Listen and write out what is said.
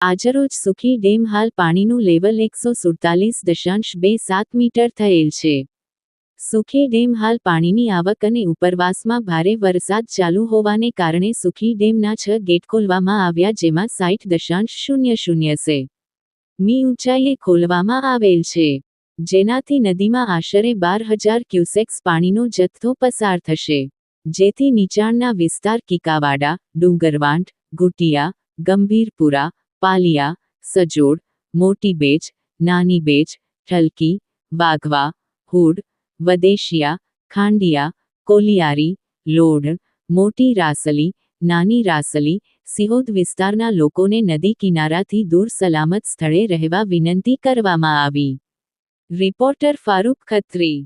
આજરોજ સુખી ડેમ હાલ પાણીનું લેવલ એકસો સુડતાલીસ દશાંશ બે સાત મીટર થયેલ છે. સુખી ડેમ હાલ પાણીની આવક અને ઉપરવાસમાં ભારે વરસાદ ચાલુ હોવાને કારણે સુખી ડેમના છ ગેટ ખોલવામાં આવ્યા જેમાં સાઠ દશાંશ શૂન્ય શૂન્ય છે. મી ઊંચાઈએ ખોલવામાં આવેલ છે. જેનાથી નદીમાં આશરે બાર હજાર ક્યુસેક્સ પાણીનો જથ્થો પસાર થશે. જેથી નીચાણના વિસ્તાર કિકાવાડા ડુંગરવાંટ ગુટિયા, ગંભીરપુરા પાલિયા, સજોડ, મોટી બેચ, નાની બેચ, ઠલકી, વાઘવા, હુડ, વદેશિયા, ખાંડિયા, કોલિયારી લોઢ મોટી રાસલી, નાની રાસલી, સિહોદ વિસ્તારના લોકોને નદી કિનારાથી દૂર સલામત સ્થળે રહેવા વિનંતી કરવામાં આવી. રિપોર્ટર ફારૂક ખત્રી